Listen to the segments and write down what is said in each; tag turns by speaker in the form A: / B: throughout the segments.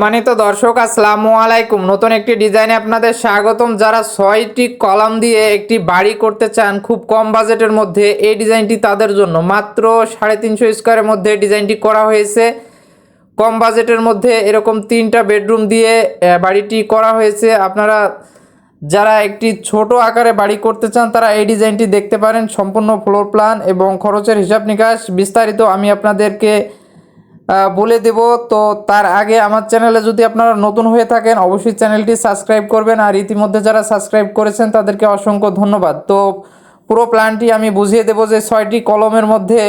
A: সম্মানিত দর্শক, আসসালামু আলাইকুম। নতুন একটি ডিজাইনে আপনাদের স্বাগতম। যারা ছয়টি কলাম দিয়ে একটি বাড়ি করতে চান, খুব কম বাজেটের মধ্যে এই ডিজাইনটি তাদের জন্য। মাত্র সাড়ে তিনশো স্কোয়ারের মধ্যে ডিজাইনটি করা হয়েছে। কম বাজেটের মধ্যে এরকম তিনটা বেডরুম দিয়ে বাড়িটি করা হয়েছে। আপনারা যারা একটি ছোট আকারে বাড়ি করতে চান, তারা এই ডিজাইনটি দেখতে পারেন। সম্পূর্ণ ফ্লোর প্ল্যান এবং খরচের হিসাব নিকাশ বিস্তারিত আমি আপনাদেরকে বলে দেব। তো তার আগে আমার চ্যানেলে যদি আপনারা নতুন হয়ে থাকেন, অবশ্যই চ্যানেলটি সাবস্ক্রাইব করবেন। আর ইতিমধ্যে যারা সাবস্ক্রাইব করেছেন, তাদেরকে অসংখ্য ধন্যবাদ। তো পুরো প্ল্যানটি আমি বুঝিয়ে দেবো যে ছয়টি কলমের মধ্যে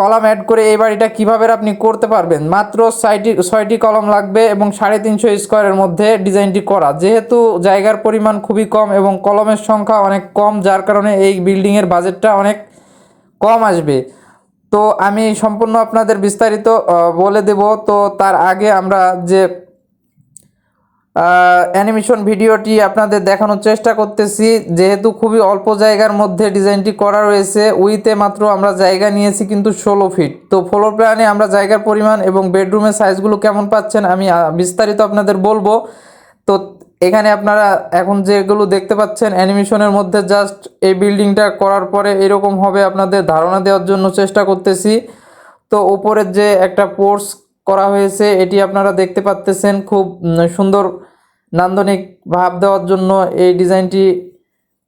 A: কলাম অ্যাড করে এই বাড়িটা কীভাবে আপনি করতে পারবেন। মাত্র ছয়টি ছয়টি কলম লাগবে এবং সাড়ে তিনশো স্কোয়ারের মধ্যে ডিজাইনটি করা। যেহেতু জায়গার পরিমাণ খুবই কম এবং কলমের সংখ্যা অনেক কম, যার কারণে এই বিল্ডিংয়ের বাজেটটা অনেক কম আসবে। তো আমি সম্পূর্ণ আপনাদের বিস্তারিত বলে দেব। তো তার আগে আমরা যে অ্যানিমেশন ভিডিওটি আপনাদের দেখানোর চেষ্টা করতেছি, যেহেতু খুবই অল্প জায়গার মধ্যে ডিজাইনটি করা রয়েছে উইতে মাত্র আমরা জায়গা নিয়েছি কিন্তু ষোলো ফিট তো ফ্লোর প্ল্যানে আমরা জায়গার পরিমাণ এবং বেডরুমের সাইজগুলো কেমন পাচ্ছেন আমি বিস্তারিত আপনাদের বলব। তো এখানে আপনারা এখন যেগুলো দেখতে পাচ্ছেন, অ্যানিমেশনের মধ্যে জাস্ট এই বিল্ডিংটা করার পরে এরকম হবে আপনাদের ধারণা দেওয়ার জন্য চেষ্টা করতেছি। তো উপরের যে একটা পোর্স করা হয়েছে, এটি আপনারা দেখতে পাচ্তেছেন খুব সুন্দর নান্দনিক ভাব দেওয়ার জন্য এই ডিজাইনটি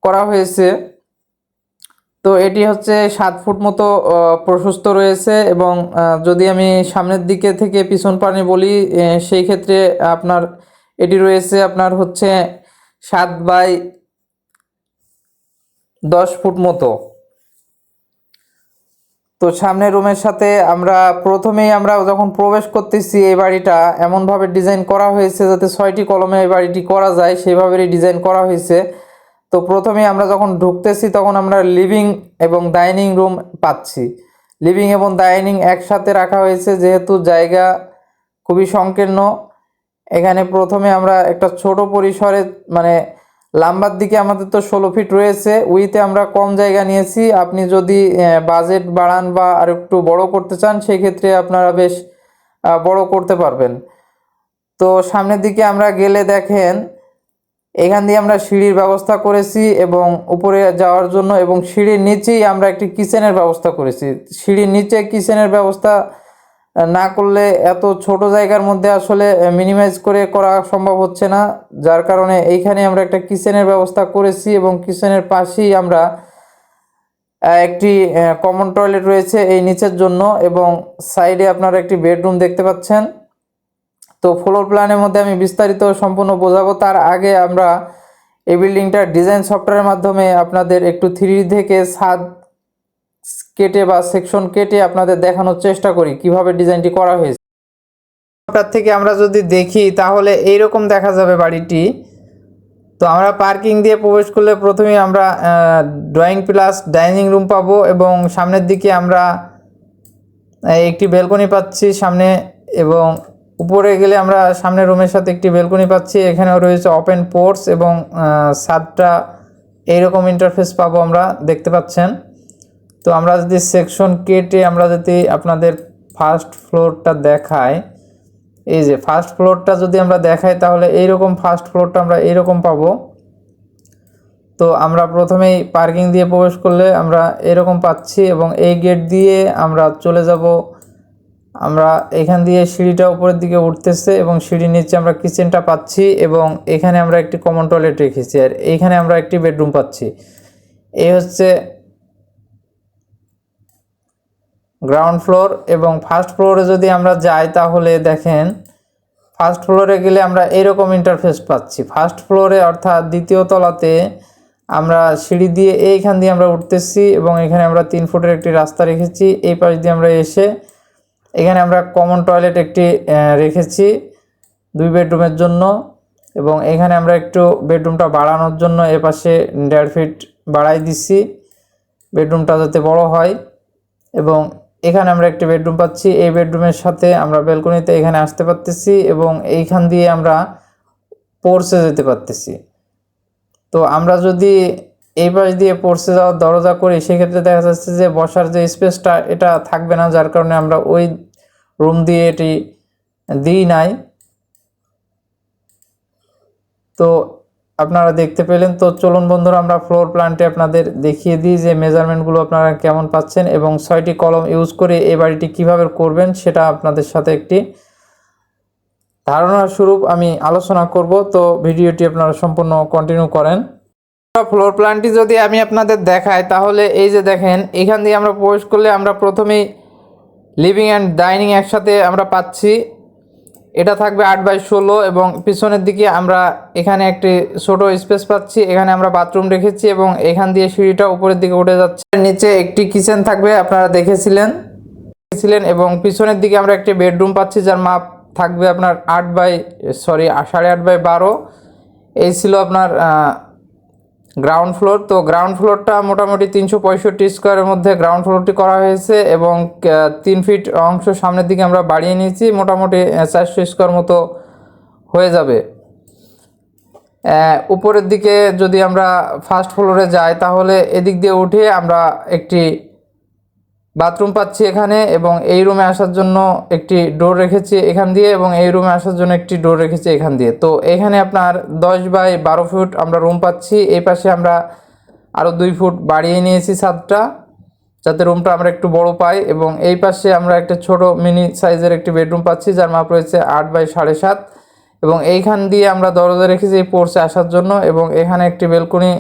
A: করা হয়েছে। তো এটি হচ্ছে সাত ফুট মতো প্রশস্ত রয়েছে এবং যদি আমি সামনের দিকে থেকে পিছন পানি বলি সেই ক্ষেত্রে আপনার এটি রয়েছে আপনার হচ্ছে সাত বাই দশ ফুট মতো। তো সামনের রুমের সাথে আমরা প্রথমেই আমরা যখন প্রবেশ করতেছি এই বাড়িটা, এমনভাবে ডিজাইন করা হয়েছে যাতে ছয়টি কলমে এই বাড়িটি করা যায় সেভাবেই ডিজাইন করা হয়েছে। তো প্রথমে আমরা যখন ঢুকতেছি তখন আমরা লিভিং এবং ডাইনিং রুম পাচ্ছি। লিভিং এবং ডাইনিং একসাথে রাখা হয়েছে, যেহেতু জায়গা খুবই সংকীর্ণ। এখানে প্রথমে আমরা একটা ছোট পরিসরে মানে লাম্বার দিকে আমাদের তো ষোলো ফিট রয়েছে উইতে আমরা কম জায়গা নিয়েছি। আপনি যদি বাজেট বাড়ান বা আর একটু বড় করতে চান সেই ক্ষেত্রে আপনারা বেশ বড় করতে পারবেন। তো সামনের দিকে আমরা গেলে দেখেন, এখান দিয়ে আমরা সিঁড়ির ব্যবস্থা করেছি এবং উপরে যাওয়ার জন্য এবং সিঁড়ির নিচেই আমরা একটি কিচেনের ব্যবস্থা করেছি। সিঁড়ির নিচে কিচেনের ব্যবস্থা না করলে এত ছোট জায়গার মধ্যে আসলে মিনিমাইজ করে করা সম্ভব হচ্ছে না। যার কারণে এইখানে আমরা একটা কিচেনের ব্যবস্থা করেছি এবং কিচেনের পাশেই আমরা একটি কমন টয়লেট রয়েছে এই নিচের জন্য এবং সাইডে আপনারা একটি বেডরুম দেখতে পাচ্ছেন। তো ফ্লোর প্ল্যানের মধ্যে আমি বিস্তারিত সম্পূর্ণ বোঝাবো। তার আগে আমরা এই বিল্ডিংটার ডিজাইন সফটওয়্যারের মাধ্যমে আপনাদের একটু থ্রি থেকে ছাদ কেটে বা সেকশন কেটে আপনাদের দেখানোর চেষ্টা করি, কীভাবে ডিজাইনটি করা হয়েছে। আপনার থেকে আমরা যদি দেখি, তাহলে এইরকম দেখা যাবে বাড়িটি। তো আমরা পার্কিং দিয়ে প্রবেশ করলে প্রথমেই আমরা ড্রয়িং প্লাস ডাইনিং রুম পাবো এবং সামনের দিকে আমরা একটি বেলকনি পাচ্ছি সামনে এবং উপরে গেলে আমরা সামনের রুমের সাথে একটি বেলকনি পাচ্ছি। এখানেও রয়েছে ওপেন পোর্টস এবং ছাদটা এইরকম ইন্টারফেস পাবো আমরা, দেখতে পাচ্ছেন। তো আমরা যদি সেকশন কেটে আমরা যদি আপনাদের ফার্স্ট ফ্লোরটা দেখাই, এই যে ফার্স্ট ফ্লোরটা যদি আমরা দেখাই তাহলে এইরকম ফার্স্ট ফ্লোরটা আমরা এইরকম পাবো। তো আমরা প্রথমেই পার্কিং দিয়ে প্রবেশ করলে আমরা এরকম পাচ্ছি এবং এই গেট দিয়ে আমরা চলে যাব। আমরা এখান দিয়ে সিঁড়িটা উপরের দিকে উঠতেছে এবং সিঁড়ির নিচে আমরা কিচেনটা পাচ্ছি এবং এখানে আমরা একটি কমন টয়লেট রেখেছি আর এইখানে আমরা একটি বেডরুম পাচ্ছি। এই হচ্ছে গ্রাউন্ড ফ্লোর এবং ফার্স্ট ফ্লোরে যদি আমরা যাই তাহলে দেখেন ফার্স্ট ফ্লোরে গেলে আমরা এরকম ইন্টারফেস পাচ্ছি। ফার্স্ট ফ্লোরে অর্থাৎ দ্বিতীয় তলাতে আমরা সিঁড়ি দিয়ে এইখান দিয়ে আমরা উঠতেছি এবং এখানে আমরা তিন ফুটের একটি রাস্তা রেখেছি। এই পাশ দিয়ে আমরা এসে এখানে আমরা কমন টয়লেট একটি রেখেছি দুই বেডরুমের জন্য এবং এখানে আমরা একটু বেডরুমটা বাড়ানোর জন্য এপাশে দেড় ফিট বাড়াই দিচ্ছি বেডরুমটা যাতে বড় হয় এবং এখানে আমরা একটি বেডরুম পাচ্ছি। এই বেডরুমের সাথে আমরা ব্যালকনিতে এখানে আসতে পারতেছি এবং এইখান দিয়ে আমরা পড়ছে যেতে পারতেছি। তো আমরা যদি এই পাশ দিয়ে পড়ছে যাওয়ার দরজা করি, সেক্ষেত্রে দেখা যাচ্ছে যে বসার যে স্পেসটা, এটা থাকবে না, যার কারণে আমরা ওই রুম দিয়ে এটি দিই নাই। তো আপনারা দেখতে পেলেন। তো চলুন বন্ধুরা, আমরা ফ্লোর প্ল্যানটি আপনাদের দেখিয়ে দিই যে মেজারমেন্টগুলো আপনারা কেমন পাচ্ছেন এবং ছয়টি কলম ইউজ করে এই বাড়িটি কীভাবে করবেন সেটা আপনাদের সাথে একটি ধারণা স্বরূপ আমি আলোচনা করব। তো ভিডিওটি আপনারা সম্পূর্ণ কন্টিনিউ করেন। ফ্লোর প্ল্যানটি যদি আমি আপনাদের দেখাই, তাহলে এই যে দেখেন, এখান দিয়ে আমরা প্রবেশ করলে আমরা প্রথমেই লিভিং অ্যান্ড ডাইনিং একসাথে আমরা পাচ্ছি। এটা থাকবে আট বাই ষোলো এবং পিছনের দিকে আমরা এখানে একটি ছোট স্পেস পাচ্ছি। এখানে আমরা বাথরুম রেখেছি এবং এখান দিয়ে সিঁড়িটা উপরের দিকে উঠে যাচ্ছে। নিচে একটি কিচেন থাকবে, আপনারা দেখেছিলেন। দেখেছিলেন এবং পিছনের দিকে আমরা একটি বেডরুম পাচ্ছি, যার মাপ থাকবে আপনার আট বাই, সরি, সাড়ে আট বাই বারো। এই ছিল আপনার গ্রাউন্ড ফ্লোর তো গ্রাউন্ড ফ্লোরটা মোটামুটি তিনশো পঁয়ষট্টি স্কোয়ারের মধ্যে গ্রাউন্ড ফ্লোরটি করা হয়েছে এবং তিন ফিট অংশ সামনের দিকে আমরা বাড়িয়ে নিয়েছি, মোটামুটি চারশো স্কোয়ার মতো হয়ে যাবে। উপরের দিকে যদি আমরা ফার্স্ট ফ্লোরে যাই, তাহলে এদিক দিয়ে উঠে আমরা একটি বাথরুম পাচ্ছি এখানে এবং এই রুমে আসার জন্য একটি ডোর রেখেছি এখান দিয়ে এবং এই রুমে আসার জন্য একটি ডোর রেখেছি এখান দিয়ে। তো এখানে আপনার দশ বাই বারো ফুট আমরা রুম পাচ্ছি। এই পাশে আমরা আরও দুই ফুট বাড়িয়ে নিয়েছি ছাদটা, যাতে রুমটা আমরা একটু বড় পাই এবং এই পাশে আমরা একটা ছোট মিনি সাইজের একটি বেডরুম পাচ্ছি, যার মাপ রয়েছে আট বাই সাড়ে সাত এবং এইখান দিয়ে আমরা দরজা রেখেছি এই পোর্সে আসার জন্য এবং এখানে একটি বেলকনি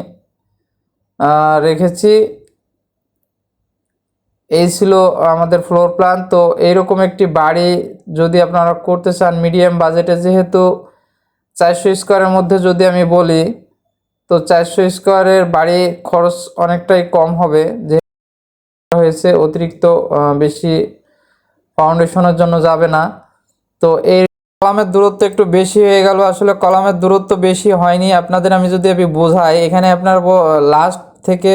A: রেখেছি। এই ছিল আমাদের ফ্লোর প্ল্যান তো এইরকম একটি বাড়ি যদি আপনারা করতে চান মিডিয়াম বাজেটে যেহেতু চারশো স্কোয়ারের মধ্যে যদি আমি বলি, তো চারশো স্কোয়ারের বাড়ি খরচ অনেকটাই কম হবে। যে হয়েছে, অতিরিক্ত বেশি ফাউন্ডেশনের জন্য যাবে না। তো এই কলামের দূরত্ব একটু বেশি হয়ে গেল। আসলে কলামের দূরত্ব বেশি হয়নি। আপনাদের আমি যদি আমি বোঝাই, এখানে আপনার লাস্ট থেকে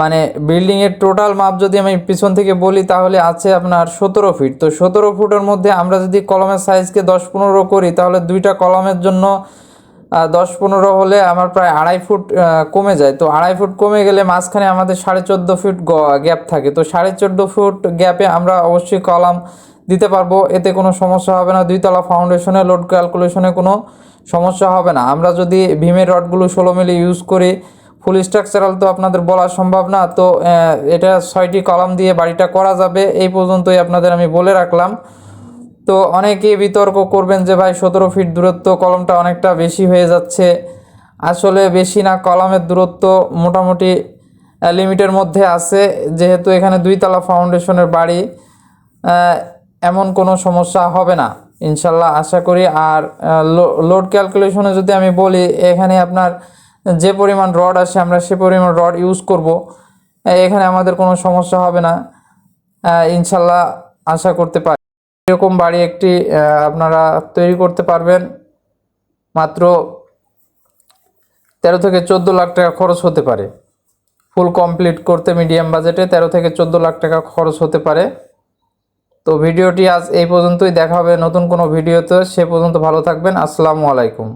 A: মানে বিল্ডিংয়ের টোটাল মাপ যদি আমি পিছন থেকে বলি, তাহলে আছে আপনার সতেরো ফিট তো সতেরো ফুটের মধ্যে আমরা যদি কলমের সাইজকে দশ পনেরো করি, তাহলে দুইটা কলমের জন্য দশ পনেরো হলে আমার প্রায় আড়াই ফুট কমে যায়। তো আড়াই ফুট কমে গেলে মাঝখানে আমাদের সাড়ে চোদ্দ ফুট গ্যাপ থাকে। তো সাড়ে চোদ্দ ফুট গ্যাপে আমরা অবশ্যই কলাম দিতে পারব। এতে কোনো সমস্যা হবে না। দুইতলা ফাউন্ডেশনে লোড ক্যালকুলেশনে কোনো সমস্যা হবে না। আমরা যদি ভীমের রডগুলো ষোলো মিলি ইউজ করি ফুল স্ট্রাকচারাল তো আপনাদের বলা সম্ভব না। তো এটা ছয়টি কলাম দিয়ে বাড়িটা করা যাবে, এই পর্যন্তই আপনাদের আমি বলে রাখলাম। তো, অনেকেই বিতর্ক করবেন যে, ভাই, সতেরো ফিট দূরত্ব কলমটা অনেকটা বেশি হয়ে যাচ্ছে। আসলে বেশি না, কলমের দূরত্ব মোটামুটি লিমিটের মধ্যে আছে। যেহেতু এখানে দুইতলা ফাউন্ডেশনের বাড়ি এমন কোনো সমস্যা হবে না, ইনশাল্লাহ আশা করি। আর লোড ক্যালকুলেশনে যদি আমি বলি, এখানে আপনার যে পরিমাণ রড আসে, আমরা সে পরিমাণ রড ইউজ করব। এখানে আমাদের কোনো সমস্যা হবে না। ইনশাল্লাহ আশা করতে পারি। এরকম বাড়ি একটি আপনারা তৈরি করতে পারবেন। মাত্র তেরো থেকে চোদ্দ লাখ টাকা খরচ হতে পারে। ফুল কমপ্লিট করতে মিডিয়াম বাজেটে তেরো থেকে চোদ্দ লাখ টাকা খরচ হতে পারে। তো ভিডিওটি আজ এই পর্যন্তই। দেখা হবে নতুন কোনো ভিডিওতে। সে পর্যন্ত ভালো থাকবেন। আসসালামু আলাইকুম।